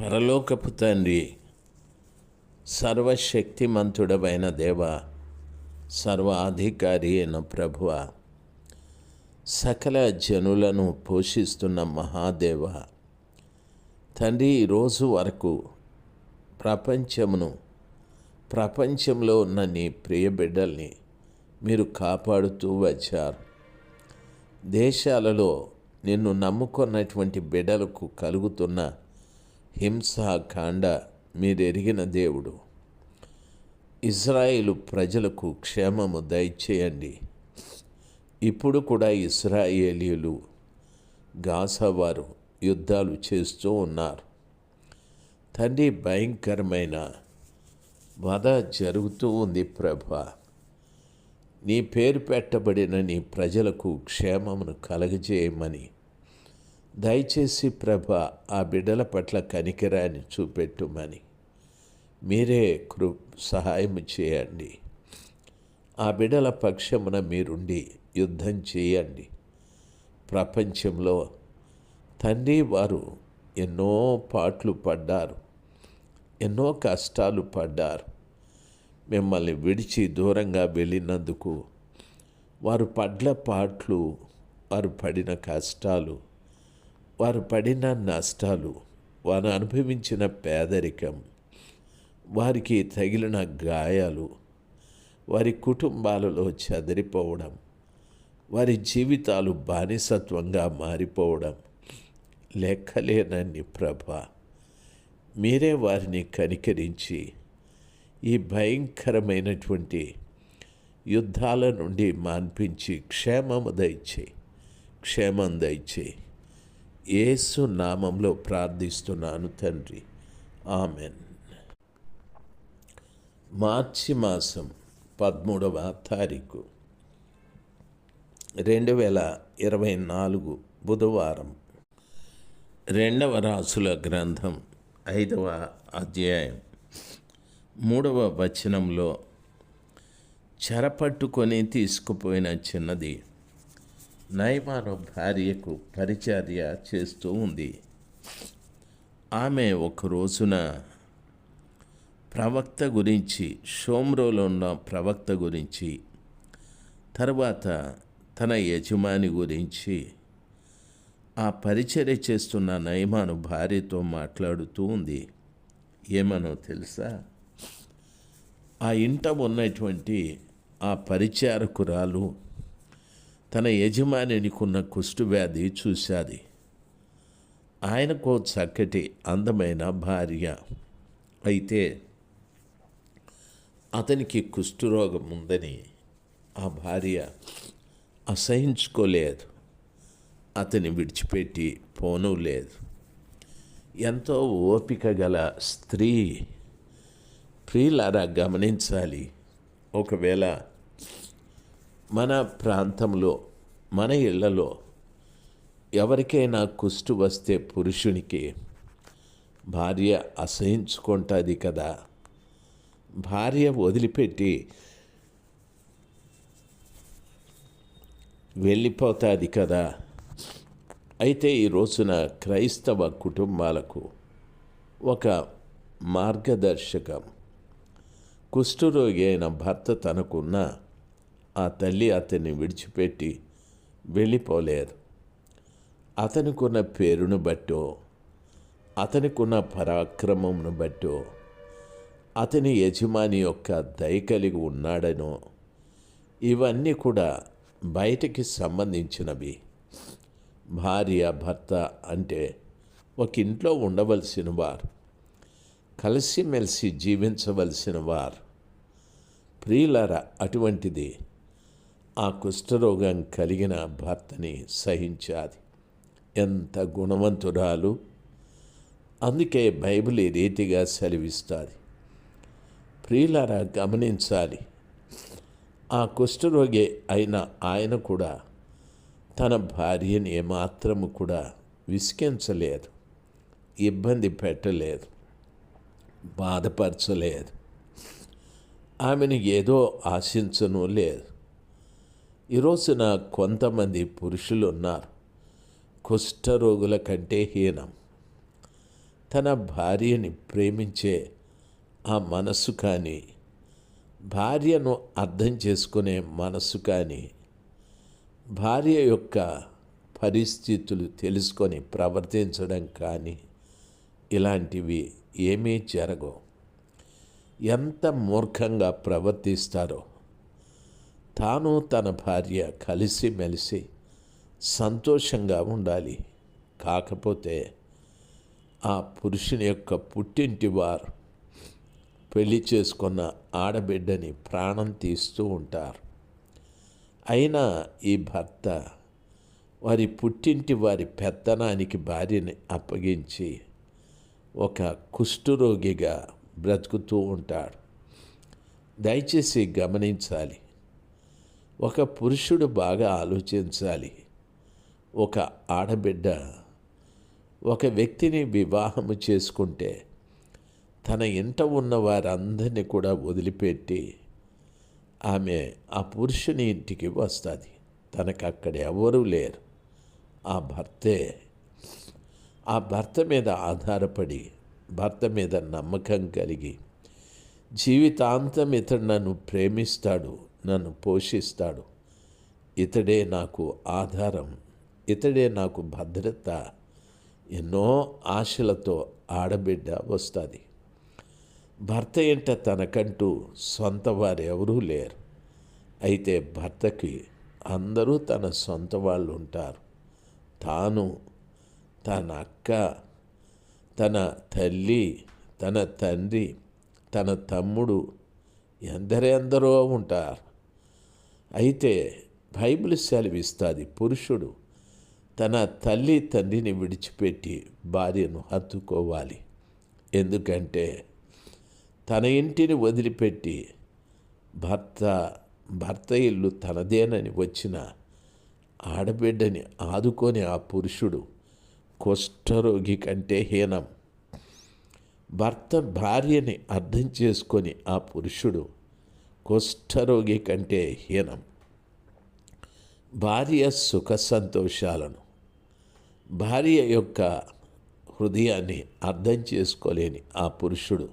పరలోకపు తండ్రి సర్వశక్తిమంతుడమైన దేవ సర్వాధికారి అయిన ప్రభువ సకల జనులను పోషిస్తున్న మహాదేవ తండ్రి రోజు వరకు ప్రపంచమును ప్రపంచంలో ఉన్న నీ ప్రియ బిడ్డల్ని మీరు కాపాడుతూ వచ్చారు. దేశాలలో నిన్ను నమ్ముకున్నటువంటి బిడ్డలకు కలుగుతున్న హింసాకాండ మీరెరిగిన దేవుడు. ఇజ్రాయిలు ప్రజలకు క్షేమము దయచేయండి. ఇప్పుడు కూడా ఇస్రాయేలీలు గాసావారు యుద్ధాలు చేస్తూ ఉన్నారు. తండ్రి భయంకరమైన వధ జరుగుతూ ఉంది ప్రభా. నీ పేరు పెట్టబడిన నీ ప్రజలకు క్షేమమును కలగజేయమని దయచేసి ప్రభ ఆ బిడ్డల పట్ల కనికరాన్ని చూపెట్టుమని. మీరే కృ సహాయం చేయండి. ఆ బిడల పక్షమున మీరుండి యుద్ధం చేయండి. ప్రపంచంలో తండ్రి వారు ఎన్నో పాట్లు పడ్డారు. ఎన్నో కష్టాలు పడ్డారు. మిమ్మల్ని విడిచి దూరంగా వెళ్ళినందుకు వారు పడ్ల పాట్లు వారు పడిన కష్టాలు వారు పడిన నష్టాలు వారు అనుభవించిన పేదరికం వారికి తగిలిన గాయాలు వారి కుటుంబాలలో చెదిరిపోవడం వారి జీవితాలు బానిసత్వంగా మారిపోవడం లెక్కలేనన్ని ప్రభ. మీరే వారిని కనికరించి ఈ భయంకరమైనటువంటి యుద్ధాల నుండి మాన్పించి క్షేమము దయచే క్షేమం దయచేయి. యేసు నామంలో ప్రార్థిస్తున్నాను తండ్రి. ఆమెన్. మార్చి మాసం పదమూడవ తారీఖు రెండు వేల ఇరవై నాలుగు బుధవారం. రెండవ రాసుల గ్రంథం ఐదవ అధ్యాయం మూడవ వచనంలో చెరపట్టుకొని తీసుకుపోయిన చిన్నది. నయమాను భార్యకు పరిచర్య చేస్తూ ఉంది. ఆమె ఒక రోజున ప్రవక్త గురించి షోమ్రోలో ఉన్న ప్రవక్త గురించి తర్వాత తన యజమాని గురించి ఆ పరిచర్య చేస్తున్న నయమాను భార్యతో మాట్లాడుతూ ఉంది. ఏమనో తెలుసా? ఆ ఇంట ఉన్నటువంటి ఆ పరిచారకురాలు తన యజమానినికున్న కుష్ఠవ్యాధి చూశాది. ఆయనకు చక్కటి అందమైన భార్య అయితే అతనికి కుష్ఠరోగం ఉందని ఆ భార్య అసహించుకోలేదు. అతని విడిచిపెట్టి పోను లేదు. ఎంతో ఓపిక గల స్త్రీ ప్రియులారా గమనించాలి. ఒకవేళ మన ప్రాంతంలో మన ఇళ్ళలో ఎవరికైనా కుష్టు వస్తే పురుషునికి భార్య అసహించుకుంటుంది కదా. భార్య వదిలిపెట్టి వెళ్ళిపోతుంది కదా. అయితే ఈ రోజున క్రైస్తవ కుటుంబాలకు ఒక మార్గదర్శకం. కుష్ఠరోగి అయిన భర్త తనకున్న ఆ తల్లి అతన్ని విడిచిపెట్టి వెళ్ళిపోలేదు. అతనికున్న పేరును బట్టో అతనికున్న పరాక్రమంను బట్టో అతని యజమాని యొక్క దయ కలిగి ఉన్నాడనో ఇవన్నీ కూడా బయటికి సంబంధించినవి. భార్య భర్త అంటే ఒక ఇంట్లో ఉండవలసిన వారు కలిసిమెలిసి జీవించవలసిన వారు ప్రియులర అటువంటిది ఆ కుష్ఠరోగం కలిగిన భర్తని సహించాది. ఎంత గుణవంతురాలు! అందుకే బైబిల్ ఈ రీతిగా సెలవిస్తుంది. ప్రియులారా గమనించాలి. ఆ కుష్ఠరోగి అయిన ఆయన కూడా తన భార్యని ఏమాత్రము కూడా విసికించలేదు ఇబ్బంది పెట్టలేదు. బాధపరచలేదు. ఆమెను ఏదో ఆశించను లేదు. ఈరోజున కొంతమంది పురుషులు ఉన్నారు. కుష్ఠరోగుల కంటే హీనం. తన భార్యని ప్రేమించే ఆ మనసు కానీ భార్యను అర్థం చేసుకునే మనసు కానీ భార్య యొక్క పరిస్థితులు తెలుసుకొని ప్రవర్తించడం కానీ ఇలాంటివి ఏమీ జరగవు. ఎంత మూర్ఖంగా ప్రవర్తిస్తారో తాను తన భార్య కలిసిమెలిసి సంతోషంగా ఉండాలి. కాకపోతే ఆ పురుషుని యొక్క పుట్టింటి వారు పెళ్ళి చేసుకున్న ఆడబిడ్డని ప్రాణం తీస్తూ ఉంటారు. అయినా ఈ భర్త వారి పుట్టింటి వారి పెత్తనానికి భార్యని అప్పగించి ఒక కుష్ఠరోగిగా బ్రతుకుతూ ఉంటాడు. దయచేసి గమనించాలి. ఒక పురుషుడు బాగా ఆలోచించాలి. ఒక ఆడబిడ్డ ఒక వ్యక్తిని వివాహము చేసుకుంటే తన ఇంట ఉన్న వారందరినీ కూడా వదిలిపెట్టి ఆమె ఆ పురుషుని ఇంటికి వస్తుంది. తనకు అక్కడ ఎవరూ లేరు. ఆ భర్తే ఆ భర్త మీద ఆధారపడి భర్త మీద నమ్మకం కలిగి జీవితాంతం ఇతడు నన్ను ప్రేమిస్తాడు. నన్ను పోషిస్తాడు. ఇతడే నాకు ఆధారం ఇతడే నాకు భద్రత ఎన్నో ఆశలతో ఆడబిడ్డ వస్తుంది. భర్త ఏంట తనకంటూ సొంత వారు ఎవరూ లేరు. అయితే భర్తకి అందరూ తన సొంత వాళ్ళు ఉంటారు తాను తన అక్క తన తల్లి తన తండ్రి తన తమ్ముడు ఎందరెందరో ఉంటారు. అయితే బైబిల్ సెలవిస్తుంది పురుషుడు తన తల్లి తండ్రిని విడిచిపెట్టి భార్యను హత్తుకోవాలి. ఎందుకంటే తన ఇంటిని వదిలిపెట్టి భర్త భర్త ఇల్లు తనదేనని వచ్చిన ఆడబిడ్డని ఆదుకొని ఆ పురుషుడు కుష్ఠరోగి కంటే హీనం. భర్త భార్యని అర్థం చేసుకొని ఆ పురుషుడు కుష్ఠరోగి కంటే హీనం. భార్య సుఖ సంతోషాలను. భార్య యొక్క హృదయాన్ని అర్థం చేసుకోలేని ఆ పురుషుడు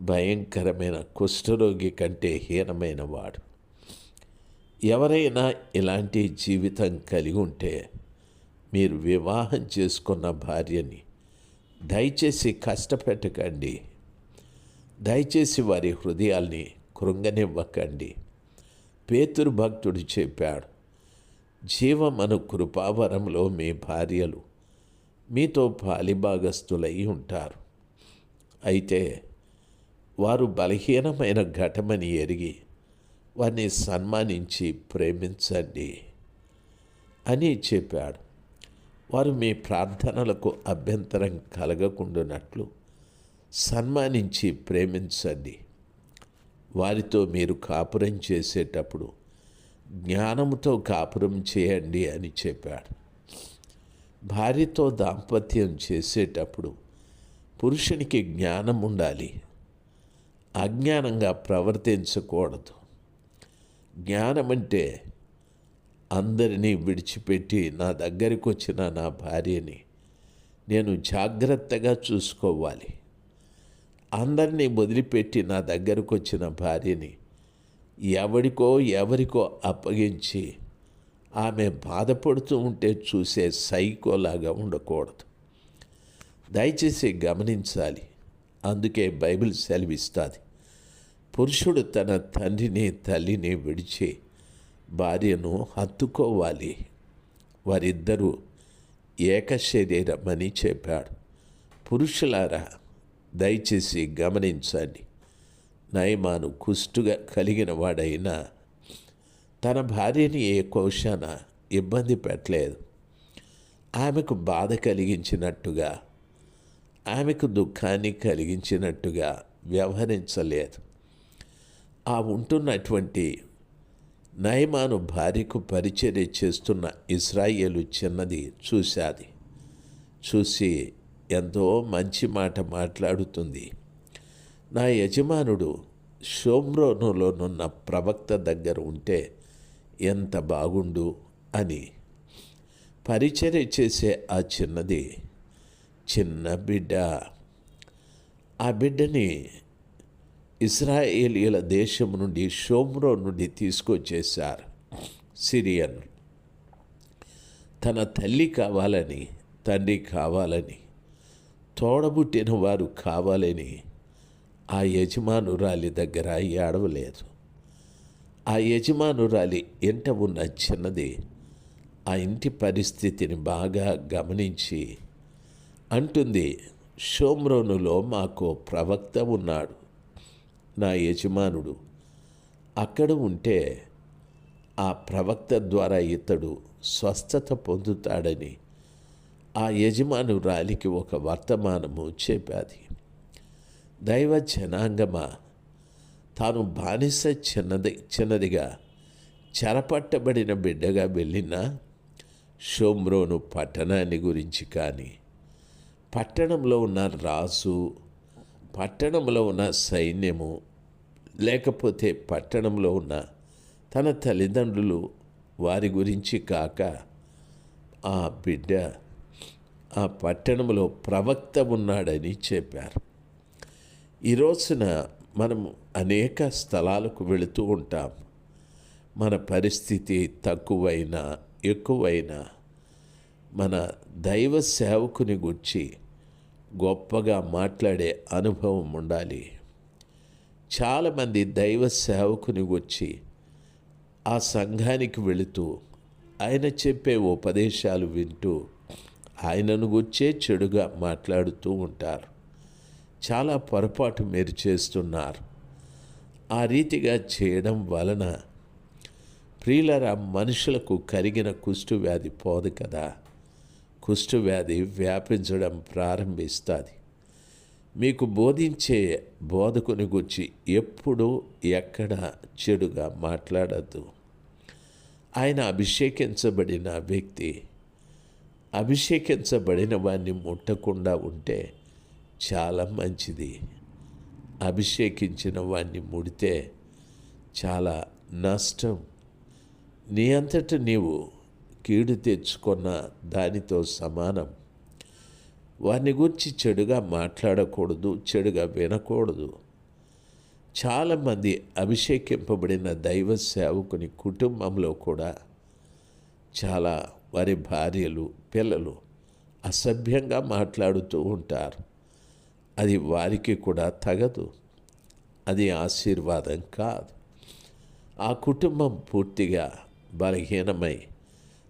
భయంకరమైన కుష్ఠరోగి కంటే హీనమైన వాడు. ఎవరైనా ఇలాంటి జీవితం కలిగి ఉంటే మీరు వివాహం చేసుకున్న భార్యని దయచేసి కష్టపెట్టకండి. దయచేసి వారి హృదయాల్ని కృంగనివ్వకండి. పేతురు భక్తుడు చెప్పాడు జీవమను కృపావరంలో మీ భార్యలు మీతో పాలిభాగస్థులై ఉంటారు. అయితే వారు బలహీనమైన ఘటమని ఎరిగి వారిని సన్మానించి ప్రేమించండి అని చెప్పాడు. వారు మీ ప్రార్థనలకు అభ్యంతరం కలగకుండానట్లు సన్మానించి ప్రేమించండి. వారితో మీరు కాపురం చేసేటప్పుడు జ్ఞానముతో కాపురం చేయండి అని చెప్పాడు. భార్యతో దాంపత్యం చేసేటప్పుడు పురుషునికి జ్ఞానం ఉండాలి. అజ్ఞానంగా ప్రవర్తించకూడదు. జ్ఞానం అంటే అందరినీ విడిచిపెట్టి నా దగ్గరికి వచ్చిన నా భార్యని నేను జాగ్రత్తగా చూసుకోవాలి. అందరినీ వదిలిపెట్టి నా దగ్గరకు వచ్చిన భార్యని ఎవరికో ఎవరికో అప్పగించి ఆమె బాధపడుతూ ఉంటే చూసే సైకోలాగా ఉండకూడదు. దయచేసి గమనించాలి. అందుకే బైబిల్ సెలవిస్తుంది. పురుషుడు తన తండ్రిని తల్లిని విడిచి భార్యను హత్తుకోవాలి. వారిద్దరూ ఏక శరీరమని చెప్పాడు. పురుషులారా దయచేసి గమనించండి. నయమాను కుష్టుగా కలిగిన వాడైనా తన భార్యని ఏ కోశాన ఇబ్బంది పెట్టలేదు. ఆమెకు బాధ కలిగించినట్టుగా ఆమెకు దుఃఖాన్ని కలిగించినట్టుగా వ్యవహరించలేదు. ఆ ఉంటున్నటువంటి నయమాను భార్యకు పరిచర్య చేస్తున్న ఇస్రాయేలు చిన్నది చూశాది. చూసి ఎంతో మంచి మాట మాట్లాడుతుంది. నా యజమానుడు షోమ్రోనులోనున్న ప్రవక్త దగ్గర ఉంటే ఎంత బాగుండు అని. పరిచర్య చేసే ఆ చిన్నది చిన్న బిడ్డ. ఆ బిడ్డని ఇస్రాయేలీల దేశం నుండి షోమ్రో నుండి తీసుకొచ్చేశారు సిరియన్. తన తల్లి కావాలని తండ్రి కావాలని తోడబుట్టిన వారు కావాలని ఆ యజమానురాలి దగ్గర ఏడవలేదు ఆ యజమానురాలి ఇంట ఉన్న చిన్నది ఆ ఇంటి పరిస్థితిని బాగా గమనించి అంటుంది షోమ్రోనులో మాకు ప్రవక్త ఉన్నాడు నా యజమానుడు. అక్కడ ఉంటే ఆ ప్రవక్త ద్వారా ఇతడు స్వస్థత పొందుతాడని ఆ యజమానురాలికి ఒక వర్తమానము చెప్పాది. దైవ జనాంగమా? తాను బానిస చిన్నది చిన్నదిగా చెరపట్టబడిన బిడ్డగా వెళ్ళిన షోమ్రోను పట్టణాన్ని గురించి కానీ పట్టణంలో ఉన్న రాజు పట్టణంలో ఉన్న సైన్యము లేకపోతే పట్టణంలో ఉన్న తన తల్లిదండ్రులు వారి గురించి కాక ఆ బిడ్డ ఆ పట్టణంలో ప్రవక్త ఉన్నాడని చెప్పారు. ఈ రోజున మనం అనేక స్థలాలకు వెళుతూ ఉంటాం. మన పరిస్థితి తక్కువైనా ఎక్కువైనా మన దైవ సేవకుని గురించి గొప్పగా మాట్లాడే అనుభవం ఉండాలి. చాలామంది దైవ సేవకుని వచ్చి ఆ సంఘానికి వెళుతూ ఆయన చెప్పే ఉపదేశాలు వింటూ ఆయనను గుచ్చే చెడుగా మాట్లాడుతూ ఉంటారు. చాలా పొరపాటు మీరు చేస్తున్నారు. ఆ రీతిగా చేయడం వలన ప్రియులరా మనుషులకు కరిగిన కుష్టు వ్యాధి పోదు కదా. కుష్టు వ్యాధి వ్యాపించడం ప్రారంభిస్తుంది. మీకు బోధించే బోధకుని గురించి ఎప్పుడు ఎక్కడ చెడుగా మాట్లాడద్దు. ఆయన అభిషేకించబడిన వ్యక్తి అభిషేకించబడిన వాడిని ముట్టకుండా ఉంటే చాలా మంచిది. అభిషేకించిన వాడిని ముడితే చాలా నష్టం. నీ అంతట నీవు కీడు తెచ్చుకున్న దానితో సమానం. వారిని గురించి చెడుగా మాట్లాడకూడదు చెడుగా వినకూడదు. చాలామంది అభిషేకింపబడిన దైవ సేవకుని కుటుంబంలో కూడా చాలా వారి భార్యలు పిల్లలు అసభ్యంగా మాట్లాడుతూ ఉంటారు. అది వారికి కూడా తగదు. అది ఆశీర్వాదం కాదు. ఆ కుటుంబం పూర్తిగా బలహీనమై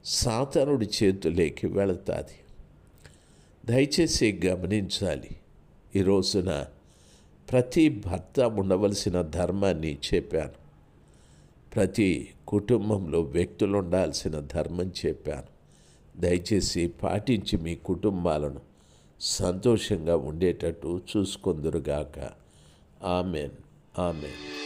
సాతనుడి చేతులేకి వెళతాది. దయచేసి గమనించాలి. ఈ రోజున ప్రతి భర్త ఉండవలసిన ధర్మాన్ని చెప్పాను. ప్రతి కుటుంబంలో వ్యక్తులు ఉండాల్సిన ధర్మం చెప్పాను. దయచేసి పాటించి మీ కుటుంబాలను సంతోషంగా ఉండేటట్టు చూసుకుందరుగాక. ఆమెన్. ఆమెన్.